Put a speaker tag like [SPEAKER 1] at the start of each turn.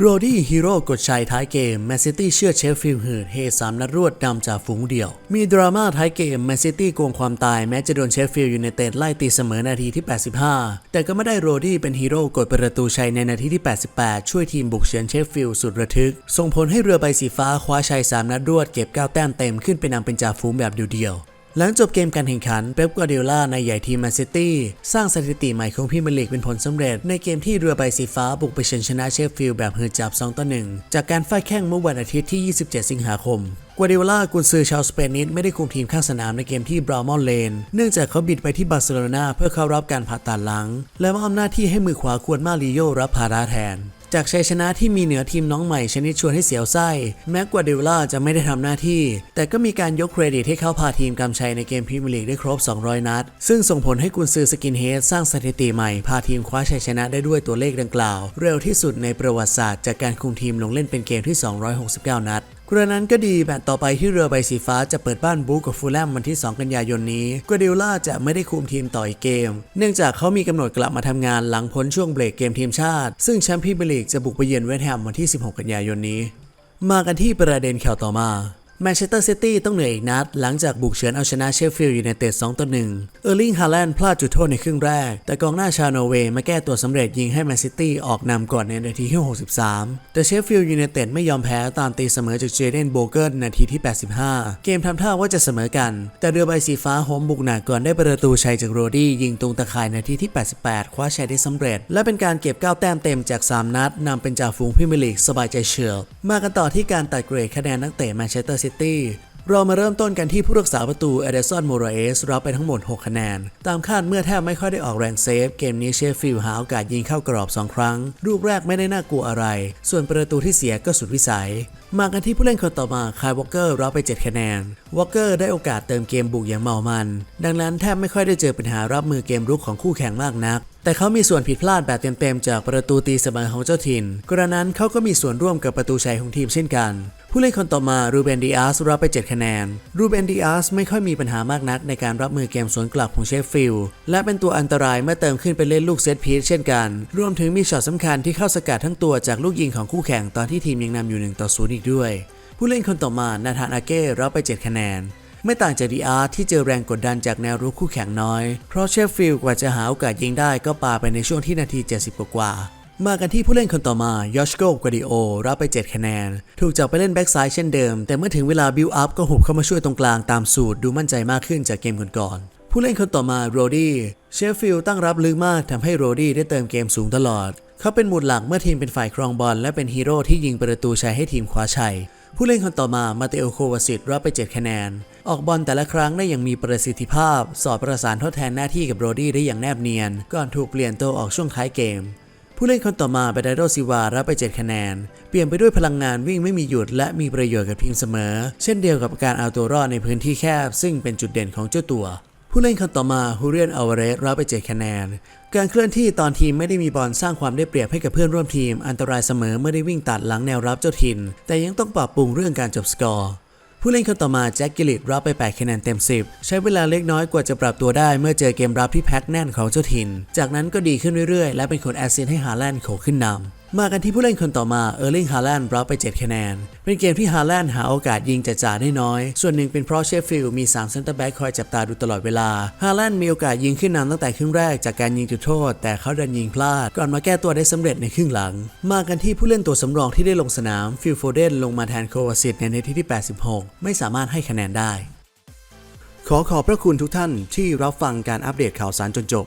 [SPEAKER 1] โรดี้ฮีโร่กดชัยท้ายเกมแมนซิตี้เชื่อเชฟฟิลด์หืดเฮสามนัดรวดนำจากฝูงเดี่ยว มีดราม่าท้ายเกมแมนซิตี้โกงความตายแม้จะโดนเชฟฟิลด์ยูไนเต็ดไล่ตีเสมอนาทีที่ 85 แต่ก็ไม่ได้โรดี้เป็นฮีโร่กดประตูชัยในนาทีที่ 88 ช่วยทีมบุกเฉือนเชฟฟิลด์สุดระทึก ส่งผลให้เรือใบสีฟ้าคว้าชัย 3 นัดรวดเก็บ 9 แต้มเต็มขึ้นไปนำเป็นจ่าฝูงแบบเดียวๆ หลังจบเกมการแข่งขัน เป๊ปกัวเดล่าในใหญ่ทีมแมนซิตี้สร้างสถิติใหม่ของพรีเมียร์ลีกเป็นผลสำเร็จ ในเกมที่เรือใบสีฟ้าบุกไปเฉือนชนะเชฟฟิลด์แบบหืดจับ2ต่อ1จากการฟาดแข่งเมื่อวันอาทิตย์ที่ 27 สิงหาคมกัวเดล่ากุนซือชาวสเปนนิสไม่ได้คุมทีมข้างสนามในเกมที่บราวมอนเลน เนื่องจากเขาบินไปที่บาร์เซโลนาเพื่อเข้ารับการผ่าตัดหลัง และมอบหน้าที่ให้มือขวาควรมาริโยรับภาระแทน จากชัยชนะที่มีเหนือทีมน้องใหม่ชนิดชวนให้เสียวไส้ แม้กวาเดล่าจะไม่ได้ทำหน้าที่ แต่ก็มีการยกเครดิตให้เขาพาทีมกำชัยในเกมพรีเมียร์ลีกได้ครบ 200 นัด ซึ่งส่งผลให้กุนซือสกินเฮดสร้างสถิติใหม่ พาทีมคว้าชัยชนะได้ด้วยตัวเลขดังกล่าว เร็วที่สุดในประวัติศาสตร์จากการคุมทีมลงเล่นเป็นเกมที่ 269 นัด กระนั้นก็ดีแมตช์ต่อไปที่เรือใบสีฟ้าจะเปิดบ้านบู๊กับฟูลแลมวันที่ 2 กันยายนนี้กัวเดล่าจะไม่ได้คุมทีมต่ออีกเกม เนื่องจากเขามีกำหนดกลับมาทำงานหลังพ้นช่วงเบรกเกมทีมชาติ ซึ่งแชมป์พรีเมียร์ลีกจะบุกไปเยือนเวสต์แฮมวันที่ 16 กันยายนนี้ มากันที่ประเด็นข่าวต่อมา แมนเชสเตอร์ซิตี้ต้องเหนื่อยอีกนัด หลังจากบุกเฉือนเอาชนะเชฟฟิลด์ยูไนเต็ด2ต่อ1เออร์ลิงฮาแลนด์พลาดจุดโทษในครึ่งแรก แต่กองหน้าชาโนเวย์มาแก้ตัวสำเร็จยิงให้แมนซิตี้ออกนำก่อนในนาทีที่ 63 แต่เชฟฟิลด์ยูไนเต็ดไม่ยอมแพ้ตามตีเสมอจากเจเดนโบเกิลนาทีที่ 85 เกมทำท่าว่าจะเสมอกัน แต่เรือใบสีฟ้าโฮมบุกหนักก่อนได้ประตูชัยจากโรดี้ยิงตรงตะข่ายนาทีที่ 88 คว้าชัยได้สำเร็จ และเป็นการเก็บ9แต้มเต็มจาก 3 นัดนำเป็นจ่าฝูงพรีเมียร์ลีกสบายใจเฉียบมากันต่อที่การตัดเกรดคะแนนนักเตะแมนเชสเตอร์ซิตี้เรามาเริ่มต้นกันที่ผู้รักษาประตูเอเดซอนโมราเอสรับไปทั้งหมด 6 คะแนน ตามคาดเมื่อแทบไม่ค่อยได้ออกแรงเซฟ เกมนี้เชฟฟิลด์หาโอกาสยิงเข้ากรอบ 2 ครั้ง ลูกแรกไม่ได้น่ากลัวอะไร ส่วนประตูที่เสียก็สุดวิสัย มากันที่ผู้เล่นคนต่อมาคายวอลเกอร์รับไป 7 คะแนน วอลเกอร์ได้โอกาสเติมเกมบุกอย่างเมามัน ดังนั้นแทบไม่ค่อยได้เจอปัญหารับมือเกมรุกของคู่แข่งมากนัก แต่เขามีส่วนผิดพลาดแบบเต็มๆจากประตูตีเสมอของเจ้าถิ่น กระนั้นเขาก็มีส่วนร่วมกับประตูชัยของทีมเช่นกัน ผู้เล่นคนต่อมารูเบนดิอาสรับไป 7 คะแนน รูเบนดิอาสไม่ค่อยมีปัญหามากนักในการรับมือเกมสวนกลับของเชฟฟิลด์ และเป็นตัวอันตรายเมื่อเติมขึ้นไปเล่นลูกเซตพีซเช่นกัน รวมถึงมีช็อตสำคัญที่เข้าสกัดทั้งตัวจากลูกยิงของคู่แข่งตอนที่ทีมยังนำอยู่1ต่อ0อีกด้วย ผู้เล่นคนต่อมานาธานอาเก้รับไป 7 คะแนน ไม่ต่างจากดีอาร์ที่เจอแรงกดดันจากแนวรุกคู่แข่งน้อย เพราะเชฟฟิลด์กว่าจะหาโอกาสยิงได้ก็ปาไปในช่วงที่นาที 70 กว่ามากันที่ผู้เล่นคนต่อมายอชโกกวาดิโอ รับไป 7 คะแนน ถูกจับไปเล่นแบ็กซ้ายเช่นเดิม แต่เมื่อถึงเวลาบิลอัพก็หุบเข้ามาช่วยตรงกลางตามสูตรดูมั่นใจมากขึ้นจากเกมก่อนๆผู้เล่นคนต่อมาโรดี้เชฟฟิลด์ตั้งรับลึกมากทำให้โรดี้ได้เติมเกมสูงตลอด เขาเป็นหมุดหลักเมื่อทีมเป็นฝ่ายครองบอลและเป็นฮีโร่ที่ยิงประตูชัยให้ทีมคว้าชัย ผู้เล่นคนต่อมามาเตโอโควาซิตรับไป 7 คะแนน ออกบอลแต่ละครั้งได้อย่างมีประสิทธิภาพ สอดประสานทดแทนหน้าที่กับโรดี้ได้อย่างแนบเนียน ก่อนถูกเปลี่ยนตัวออกช่วงท้ายเกม ผู้เล่นคนต่อมาเบดาโดซิวารับไป 7 คะแนน เปลี่ยนไปด้วยพลังงานวิ่งไม่มีหยุดและมีประโยชน์กับทีมเสมอ เช่นเดียวกับการเอาตัวรอดในพื้นที่แคบ ซึ่งเป็นจุดเด่นของเจ้าตัว ผู้เล่นคนต่อมาฮูเรียนอาวาเรสรับไป7คะแนน การเคลื่อนที่ตอนทีมไม่ได้มีบอลสร้างความได้เปรียบให้กับเพื่อนร่วมทีม อันตรายเสมอเมื่อได้วิ่งตัดหลังแนวรับเจ้าถิ่น แต่ยังต้องปรับปรุงเรื่องการจบสกอร์ ผู้เล่นคนต่อมาแจ็คกิลิตรับไป 8 คะแนนเต็ม 10 ใช้เวลาเล็กน้อยกว่าจะปรับตัวได้เมื่อเจอเกมรับที่แพ็คแน่นของเจ้าถิ่น จากนั้นก็ดีขึ้นเรื่อยๆ และเป็นคนแอสซิสต์ให้ฮาแลนด์โขขึ้นนำ มากันที่ผู้เล่นคนต่อมาเออร์ลิงฮาแลนด์รับไป 7 คะแนน เป็นเกมที่ฮาแลนด์หาโอกาสยิงจ่าๆได้น้อย ส่วนหนึ่งเป็นเพราะเชฟฟิลด์มี 3 เซนเตอร์แบ็กคอยจับตาดูตลอดเวลา ฮาแลนด์มีโอกาสยิงขึ้นนำตั้งแต่ครึ่งแรกจากการยิงจุดโทษ แต่เขาดันยิงพลาด ก่อนมาแก้ตัวได้สำเร็จในครึ่งหลัง มากันที่ผู้เล่นตัวสำรองที่ได้ลงสนามฟิลโฟเดนลงมาแทนโควาซิตในนาทีที่ 86 ไม่สามารถให้คะแนนได้ ขอขอบพระคุณทุกท่านที่รับฟังการอัปเดตข่าวสารจนจบ